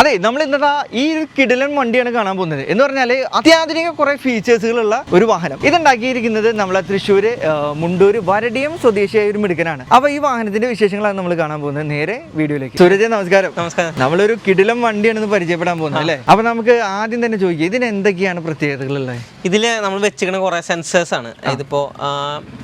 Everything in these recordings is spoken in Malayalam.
അതെ നമ്മൾ ഇന്നത്തെ ഈ ഒരു കിടിലൻ വണ്ടിയാണ് കാണാൻ പോകുന്നത്. എന്ന് പറഞ്ഞാൽ അത്യാധുനിക കുറെ ഫീച്ചേഴ്സുകളുള്ള ഒരു വാഹനം. ഇതുണ്ടാക്കിയിരിക്കുന്നത് നമ്മളെ തൃശ്ശൂര് മുണ്ടൂർ മുണ്ടൂര് വരടിയം സ്വദേശിയായ ഒരു മിടുക്കനാണ്. അപ്പൊ ഈ വാഹനത്തിന്റെ വിശേഷങ്ങളാണ് നമ്മൾ കാണാൻ പോകുന്നത് നേരെ വീഡിയോയിലേക്ക്. സൂരജ് നമസ്കാരം. നമസ്കാരം. നമ്മളൊരു കിടിലം വണ്ടിയാണെന്ന് പരിചയപ്പെടാൻ പോകുന്നത് അല്ലേ? അപ്പൊ നമുക്ക് ആദ്യം തന്നെ ചോദിക്കാം ഇതിന് എന്തൊക്കെയാണ് പ്രത്യേകതകളുള്ളത്? ഇതിൽ നമ്മൾ വെച്ചിരിക്കുന്ന കുറേ സെൻസേഴ്സ് ആണ്. ഇതിപ്പോ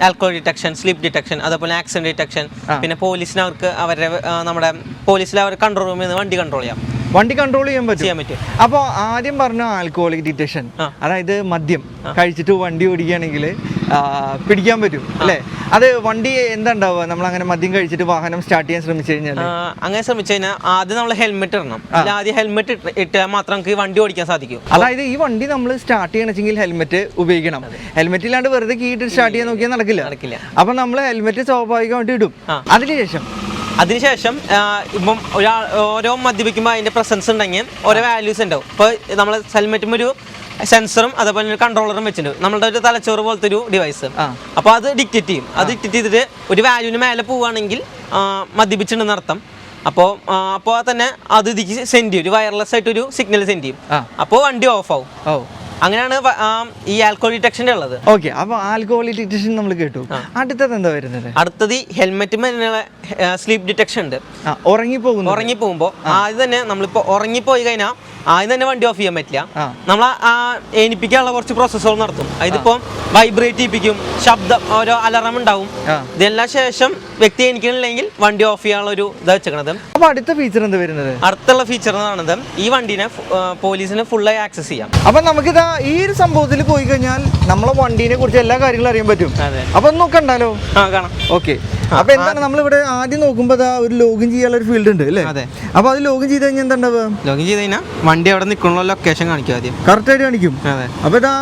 ആൽക്കോൾ ഡിറ്റക്ഷൻ സ്ലിപ്പ് ഡിറ്റക്ഷൻ അതേപോലെ ആക്സിഡന്റ് ഡിറ്റക്ഷൻ പിന്നെ പോലീസിന് അവർക്ക് അവരുടെ നമ്മുടെ പോലീസിൽ അവർ കൺട്രോൾ റൂമിൽ നിന്ന് വണ്ടി കൺട്രോൾ ചെയ്യാം. വണ്ടി കൺട്രോൾ ചെയ്യാൻ പറ്റും. അപ്പൊ പറ്റും. അപ്പോൾ ആദ്യം പറഞ്ഞ ആൽക്കോളിക് ഡിറ്റക്ഷൻ അതായത് മദ്യം കഴിച്ചിട്ട് വണ്ടി ഓടിക്കുകയാണെങ്കിൽ പിടിക്കാൻ പറ്റും അല്ലേ? അത് വണ്ടി എന്താ ഉണ്ടാവുക? നമ്മൾ അങ്ങനെ മദ്യം കഴിച്ചിട്ട് വാഹനം സ്റ്റാർട്ട് ചെയ്യാൻ ശ്രമിച്ചു കഴിഞ്ഞാൽ അങ്ങനെ ശ്രമിച്ചു കഴിഞ്ഞാൽ ആദ്യം നമ്മൾ ഹെൽമെറ്റ് ഇടണം. ആദ്യം ഹെൽമെറ്റ് ഇട്ടാൽ മാത്രം നമുക്ക് വണ്ടി ഓടിക്കാൻ സാധിക്കും. അതായത് ഈ വണ്ടി നമ്മൾ സ്റ്റാർട്ട് ചെയ്യണമെങ്കിൽ ഹെൽമെറ്റ് ഉപയോഗിക്കണം. ഹെൽമെറ്റ് ഇല്ലാണ്ട് വെറുതെ കീട്ട് സ്റ്റാർട്ട് ചെയ്യാൻ നോക്കിയാൽ നടക്കില്ല. നടക്കില്ല. അപ്പൊ നമ്മൾ ഹെൽമെറ്റ് സ്വാഭാവികമായിട്ട് ഇടും. അതിനുശേഷം അതിനുശേഷം ഇപ്പം ഒരാൾ ഓരോ മദ്യപിക്കുമ്പോൾ അതിന്റെ പ്രസൻസ് ഉണ്ടെങ്കിൽ ഓരോ വാല്യൂസ് ഉണ്ടാവും. ഇപ്പോൾ നമ്മൾ ഹെൽമെറ്റും ഒരു സെൻസറും അതേപോലെ ഒരു കൺട്രോളറും വെച്ചിട്ടുണ്ട്. നമ്മളുടെ ഒരു തലച്ചോറ് പോലത്തെ ഒരു ഡിവൈസ് അപ്പോൾ അത് ഡിക്റ്റേറ്റ് ചെയ്യും. അത് ഡിക്റ്റേറ്റ് ചെയ്തിട്ട് ഒരു വാല്യൂവിന് മേലെ പോവുകയാണെങ്കിൽ മദ്യപിച്ചിട്ടുണ്ടെന്ന് അർത്ഥം. അപ്പോൾ അപ്പോൾ തന്നെ അത് ഇതിക്ക് സെൻഡ് ചെയ്യും. ഒരു വയർലെസ് ആയിട്ടൊരു സിഗ്നൽ സെൻഡ് ചെയ്യും. അപ്പോൾ വണ്ടി ഓഫ് ആവും. ഓ. അങ്ങനെയാണ് ഈ ആൽക്കോൾ ഡിറ്റക്ഷന്റെ ഉള്ളത്. ഓക്കെ അപ്പോൾ ആൽക്കോൾ ഡിറ്റക്ഷൻ നമ്മൾ കേട്ടു. അടുത്തത് എന്താ വരുന്നത്? അടുത്തത് ഹെൽമെറ്റ് സ്ലീപ്പ് ഡിറ്റക്ഷൻ ഉണ്ട്. ഉറങ്ങി ഉറങ്ങിപ്പോകുന്നു ഉറങ്ങി പോകുമ്പോൾ ആദ്യം തന്നെ നമ്മളിപ്പോൾ ഉറങ്ങിപ്പോയി കഴിഞ്ഞാൽ ആദ്യം തന്നെ വണ്ടി ഓഫ് ചെയ്യാൻ പറ്റില്ല. നമ്മൾ ആ എനിപ്പിക്കാനുള്ള കുറച്ച് പ്രോസസ്സുകൾ നടത്തും. അതിപ്പോ വൈബ്രേറ്റ് ചെയ്യിപ്പിക്കും ശബ്ദം ഓരോ അലറം ഉണ്ടാവും. ഇതെല്ലാം ശേഷം വ്യക്തി എനിക്കണില്ലെങ്കിൽ വണ്ടി ഓഫ് ചെയ്യാനുള്ള ഒരു ഇതാ വെച്ചേക്കണത്. അപ്പൊ അടുത്ത ഫീച്ചർ എന്താ വരുന്നത്? അടുത്തുള്ള ഫീച്ചർ എന്നാണത് ഈ വണ്ടിനെ പോലീസിന് ഫുള്ളായി ആക്സസ് ചെയ്യാം. അപ്പൊ നമുക്കിതാ ഈ ഒരു സംഭവത്തിൽ പോയി കഴിഞ്ഞാൽ നമ്മളെ വണ്ടിനെ കുറിച്ച് എല്ലാ കാര്യങ്ങളും അറിയാൻ പറ്റും. അപ്പൊ ഒന്ന് നോക്കണ്ടല്ലോ ആ കാണാം. ഓക്കെ. അപ്പൊ എന്താണ് നമ്മളിവിടെ ആദ്യം നോക്കുമ്പോ ഒരു ലോഗിൻ ചെയ്യാനുള്ള ഒരു ഫീൽഡ് ഉണ്ട് അല്ലേ. അപ്പൊ അത് ലോഗിൻ ചെയ്ത് കഴിഞ്ഞാൽ എന്താ ലോഗിൻ ചെയ്ത് കഴിഞ്ഞാൽ വണ്ടി അവിടെ നിൽക്കുന്ന ലൊക്കേഷൻ കാണിക്കും ആദ്യം. കറക്റ്റ് ആയിട്ട് കാണിക്കും. അതെ. അപ്പൊ ഇതാ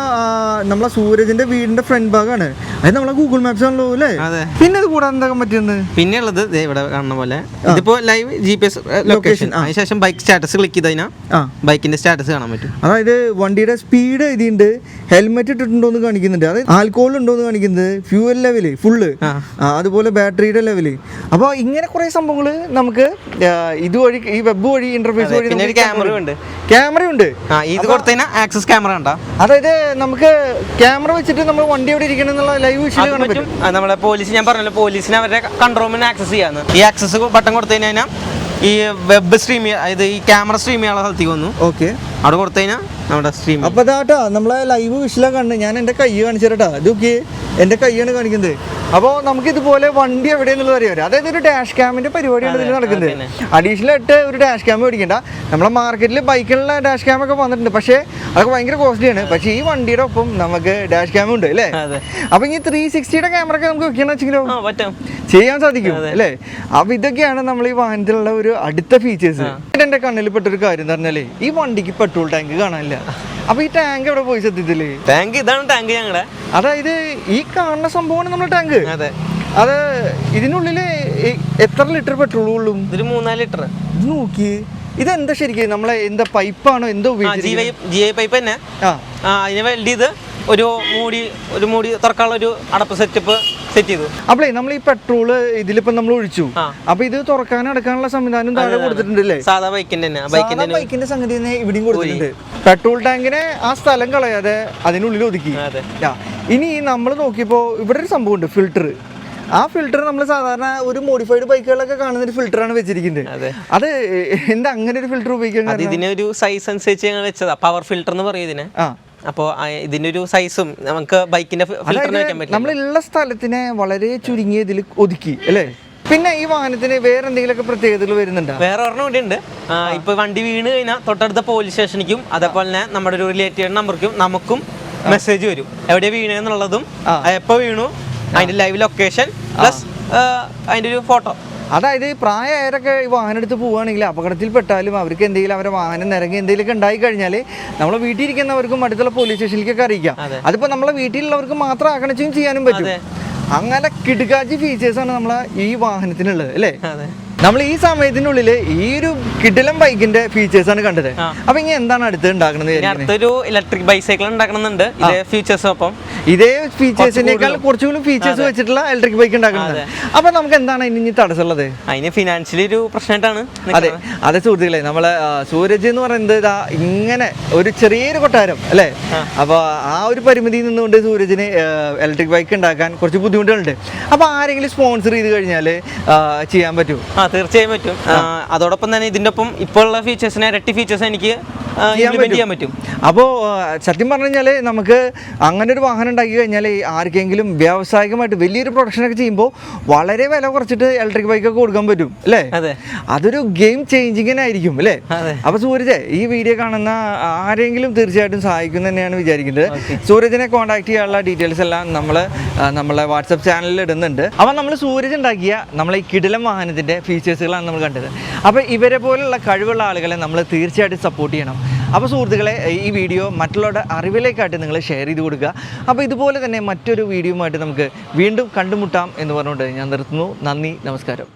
നമ്മളെ സൂരജിന്റെ വീടിന്റെ ഫ്രണ്ട് ഭാഗമാണ്. അത് നമ്മളെ ഗൂഗിൾ മാപ്സ് ആണല്ലോ അല്ലേ? അതെ. പിന്നെ ഇത് കൂടാൻ എന്താ പറ്റുന്നത് പിന്നെ ഉള്ളത് ഇവിടെ കാണുന്ന പോലെ. ഇതിപ്പോ live G P S location അതിനുശേഷം ബൈക്ക് സ്റ്റാറ്റസ് ക്ലിക്ക് ചെയ്ത് കഴിഞ്ഞാൽ ബൈക്കിന്റെ സ്റ്റാറ്റസ് കാണാൻ പറ്റും. അതായത് വണ്ടിയുടെ സ്പീഡ് എഴുതിയിട്ടുണ്ട് ഹെൽമെറ്റ് ഇട്ടിട്ടുണ്ടോ എന്ന് കാണിക്കുന്നുണ്ട്. അതായത് ആൽക്കോൾ ഉണ്ടോ എന്ന് കാണിക്കുന്നത് ഫ്യൂവൽ ലെവൽ ഫുള്ള്. അതുപോലെ ബാറ്ററിയുടെ ലെവൽ അപ്പോൾ ഇങ്ങനെ കുറേ സംഭവങ്ങൾ നമുക്ക് ഇതുവഴി ഈ വെബ് വഴി ഇന്റർഫേസ് വഴി ക്യാമറ ഉണ്ട്. ക്യാമറ ഉണ്ട് ആ ഇത് കൊടുത്തതിനാ ആക്സസ് ക്യാമറ ഉണ്ടോ അതായത് നമുക്ക് ക്യാമറ വെച്ചിട്ട് നമ്മൾ വണ്ടി എവിടെ ഇരിക്കണം എന്നുള്ള ലൈവ് കാണാൻ പറ്റും. നമ്മളെ പോലീസ് ഞാൻ പറഞ്ഞല്ലോ പോലീസിന് അവരുടെ കൺട്രോൾമെന്റ് ആക്സസ് ചെയ്യാന്ന്. ഈ ആക്സസ് ബട്ടൺ കൊടുത്തു കഴിഞ്ഞാൽ ഈ വെബ് സ്ട്രീം അതായത് ഈ ക്യാമറ സ്ട്രീം ചെയ്യാനുള്ള സ്ഥലത്തേക്ക് വന്നു. ഓക്കെ അവിടെ കൊടുത്തു കഴിഞ്ഞാൽ നമ്മുടെ സ്ട്രീം അപ്പൊ ഇതാട്ടോ നമ്മളെ ലൈവ് വിഷലാ കണ്ട് ഞാൻ എന്റെ കൈ കാണിച്ചിട്ടാ ഇതൊക്കെ എന്റെ എന്റെ കൈയാണ് കാണിക്കുന്നത്. അപ്പോൾ നമുക്ക് ഇതുപോലെ വണ്ടി എവിടെയെന്നുള്ളത് അറിയാം? അതായത് ഒരു ഡാഷ് ക്യാമിന്റെ പരിപാടിയാണ് ഇതിൽ നടക്കുന്നത്. അഡീഷണൽ ആയിട്ട് ഒരു ഡാഷ് ക്യാം മേടിക്കണ്ട. നമ്മളെ മാർക്കറ്റിൽ ബൈക്കിലുള്ള ഡാഷ് ക്യാമ്പ് ഒക്കെ വന്നിട്ടുണ്ട്. പക്ഷേ അതൊക്കെ ഭയങ്കര കോസ്റ്റ്ലിയാണ് പക്ഷേ ഈ വണ്ടിയുടെ ഒപ്പം നമുക്ക് ഡാഷ് ക്യാം ഉണ്ട് അല്ലേ? അപ്പോൾ അപ്പൊ ഈ ത്രീ സിക്സ്റ്റിയുടെ ക്യാമറ ഒക്കെ നമുക്ക് വെക്കണം വെച്ചെങ്കിലും? ചെയ്യാൻ സാധിക്കും അല്ലേ? അപ്പൊ ഇതൊക്കെയാണ് നമ്മൾ ഈ വാഹനത്തിലുള്ള ഒരു അടുത്ത ഫീച്ചേഴ്സ് എന്റെ കണ്ണിൽ പെട്ടൊരു കാര്യം എന്ന് പറഞ്ഞാലേ ഈ വണ്ടിക്ക് പെട്രോൾ ടാങ്ക് കാണാനില്ല. അപ്പൊ ഈ ടാങ്ക് എവിടെ പോയി സത്യത്തിൽ? ടാങ്ക് ഇതാണ് ടാങ്ക് ഞങ്ങളുടെ അതായത് ഈ കാണുന്ന സംഭവമാണ് നമ്മുടെ ടാങ്ക് അതെ. അത് ഇതിനുള്ളിൽ എത്ര ലിറ്റർ പെട്രോൾ കൊള്ളും? ഇതൊരു മൂന്നാൽ ലിറ്റർ ഇത് നോക്കിയേ. ഇതെന്താ ശരിക്കും? നമ്മളെ എന്താ പൈപ്പാണോ എന്തോ ഐ പൈപ്പ് തന്നെ. അതിനെ വെൽഡ് ചെയ്ത് ഒരു മൂടി ഒരു മൂടി തുറക്കാനുള്ള ഒരു അടപ്പ് സെറ്റപ്പ് സെറ്റ് ചെയ്തു. അപ്പളേ നമ്മൾ ഈ പെട്രോൾ ഇതിലിപ്പോ നമ്മൾ ഒഴിച്ചു. അപ്പൊ ഇത് തുറക്കാൻ അടക്കാനുള്ള സംവിധാനം താഴെ കൊടുത്തിട്ടുണ്ട് അല്ലേ സാധാ ബൈക്കിന്റെ തന്നെ ബൈക്കിന്റെ ബൈക്കിന്റെ സംഗതി തന്നെ ഇവിടെയും കൊടുത്തിട്ടുണ്ട്. പെട്രോൾ ടാങ്കിനെ ആ സ്ഥലം കളയാതെ അതിനുള്ളിൽ ഒതുക്കി. ഇനി നമ്മൾ നോക്കിയപ്പോ ഇവിടെ ഒരു സംഭവം ഉണ്ട് ഫിൽറ്റർ ആ ഫിൽറ്റർ നമ്മൾ സാധാരണ ഒരു മോഡിഫൈഡ് ബൈക്കുകളൊക്കെ കാണുന്ന ഒരു ഫിൽറ്ററാണ് വെച്ചിരിക്കുന്നത്. അതെ. എന്താ അങ്ങനെ ഒരു അത് കാരണം? ഒരു സൈസ് അനുസരിച്ച് വെച്ചതാ പവർ ഫിൽറ്റർ എന്ന് പറയും ഇതിനെ. അപ്പോൾ ഇതിന്റെ ഒരു സൈസും നമുക്ക് ബൈക്കിന്റെ നമ്മളുള്ള സ്ഥലത്തിനെ വളരെ ചുരുങ്ങിയ ഇതിൽ ഒതുക്കി അല്ലേ? പിന്നെ ഈ വാഹനത്തിന് വേറെ എന്തെങ്കിലുമൊക്കെ പ്രത്യേകതകൾ വരുന്നുണ്ടോ? വേറെ ഒരെണ്ണം കൂടി ഉണ്ട്. ഇപ്പൊ വണ്ടി വീണ് കഴിഞ്ഞാൽ തൊട്ടടുത്ത പോലീസ് സ്റ്റേഷനിക്കും അതേപോലെ തന്നെ നമ്മുടെ ഒരു റിലേറ്റീവ് നമ്പർക്കും നമുക്കും മെസ്സേജ് വരും. എവിടെ വീണെന്നുള്ളതും ആ. എപ്പോൾ വീണു അതിന്റെ ലൈവ് ലൊക്കേഷൻ പ്ലസ് അതിന്റെ ഒരു ഫോട്ടോ അതായത് പ്രായമായവരൊക്കെ ഈ വാഹനം എടുത്ത് പോവുകയാണെങ്കിൽ അപകടത്തിൽ പെട്ടാലും അവർക്ക് എന്തെങ്കിലും അവരുടെ വാഹനം നിരങ്ങി എന്തെങ്കിലുമൊക്കെ ഉണ്ടായി കഴിഞ്ഞാൽ നമ്മൾ വീട്ടിൽ ഇരിക്കുന്നവർക്കും അടുത്തുള്ള പോലീസ് സ്റ്റേഷനിലേക്കൊക്കെ അറിയിക്കാം. അതെ. അതിപ്പോൾ നമ്മളെ വീട്ടിലുള്ളവർക്ക് മാത്രം ആകണച്ചും ചെയ്യാനും പറ്റും. അങ്ങനെ കിടുകാജി ഫീച്ചേഴ്സാണ് നമ്മളെ ഈ വാഹനത്തിനുള്ളത് അല്ലേ? നമ്മൾ ഈ സമയത്തിനുള്ളിൽ ഈ ഒരു കിടിലം ബൈക്കിന്റെ ഫീച്ചേഴ്സ് ആണ് കണ്ടത്. അപ്പൊ ഇനി എന്താണ് അടുത്ത് ഉണ്ടാക്കുന്നത് അടുത്തൊരു ഇലക്ട്രിക് ബൈസൈക്കിൾ ഉണ്ടാക്കണമെന്നുണ്ട്. ഫീച്ചേഴ്സ് ഒപ്പം. ഇതേ ഫീച്ചേഴ്സിനേക്കാൾ കുറച്ചുകൂടി ഫീച്ചേഴ്സ് വെച്ചിട്ടുള്ള ഇലക്ട്രിക് ബൈക്ക് ഉണ്ടാക്കുന്നത് അപ്പൊ നമുക്ക് എന്താണ് ഇനി തടസ്സമുള്ളത്? അതിന് ഫിനാൻഷ്യലി ഒരു പ്രശ്നമായിട്ടാണ് അതെ. അതെ സുഹൃത്തുക്കളെ നമ്മളെ സൂരജ് എന്ന് പറയുന്നത് ഇതാ ഇങ്ങനെ ഒരു ചെറിയൊരു കൊട്ടാരം അല്ലേ? അപ്പൊ ആ ഒരു പരിമിതിയിൽ നിന്നുകൊണ്ട് സൂരജിന് ഇലക്ട്രിക് ബൈക്ക് ഉണ്ടാക്കാൻ കുറച്ച് ബുദ്ധിമുട്ടുകളുണ്ട്. അപ്പൊ ആരെങ്കിലും സ്പോൺസർ ചെയ്ത് കഴിഞ്ഞാൽ ചെയ്യാൻ പറ്റും ആ തീർച്ചയായും പറ്റും. അതോടൊപ്പം തന്നെ ഇതിന്റെ ഒപ്പം ഇപ്പോൾ ഉള്ള ഫീച്ചേഴ്സിനെ ഇരട്ടി ഫീച്ചേഴ്സ് എനിക്ക് ഇംപ്ലിമെന്റ് ചെയ്യാൻ പറ്റും. അപ്പോൾ സത്യം പറഞ്ഞു കഴിഞ്ഞാൽ നമുക്ക് അങ്ങനെ ഒരു വാഹനം ഉണ്ടാക്കി കഴിഞ്ഞാൽ ആർക്കെങ്കിലും വ്യാവസായികമായിട്ട് വലിയൊരു പ്രൊഡക്ഷൻ ഒക്കെ ചെയ്യുമ്പോൾ വളരെ വില കുറച്ചിട്ട് ഇലക്ട്രിക് ബൈക്കൊക്കെ കൊടുക്കാൻ പറ്റും അല്ലേ? അതൊരു ഗെയിം ചേഞ്ചിങ്ങിനായിരിക്കും അല്ലേ? അതെ. അപ്പൊ സൂരജ് ഈ വീഡിയോ കാണുന്ന ആരെങ്കിലും തീർച്ചയായിട്ടും സഹായിക്കും തന്നെയാണ് വിചാരിക്കുന്നത്. സൂരജിനെ കോൺടാക്ട് ചെയ്യാനുള്ള ഡീറ്റെയിൽസ് എല്ലാം നമ്മൾ നമ്മളെ വാട്സപ്പ് ചാനലിൽ ഇടുന്നുണ്ട്. അപ്പം നമ്മൾ സൂരജ് ഉണ്ടാക്കിയ നമ്മളെ ഈ കിടിലം വാഹനത്തിന്റെ ഫീച്ചേഴ്സുകളാണ് നമ്മൾ കണ്ടത്. അപ്പോൾ ഇവരെ പോലുള്ള കഴിവുള്ള ആളുകളെ നമ്മൾ തീർച്ചയായിട്ടും സപ്പോർട്ട് ചെയ്യണം. അപ്പോൾ സുഹൃത്തുക്കളെ ഈ വീഡിയോ മറ്റുള്ളവരുടെ അറിവിലേക്കായിട്ട് നിങ്ങൾ ഷെയർ ചെയ്ത് കൊടുക്കുക. അപ്പോൾ ഇതുപോലെ തന്നെ മറ്റൊരു വീഡിയോയുമായിട്ട് നമുക്ക് വീണ്ടും കണ്ടുമുട്ടാം എന്ന് പറഞ്ഞുകൊണ്ട് ഞാൻ നിർത്തുന്നു. നന്ദി നമസ്കാരം.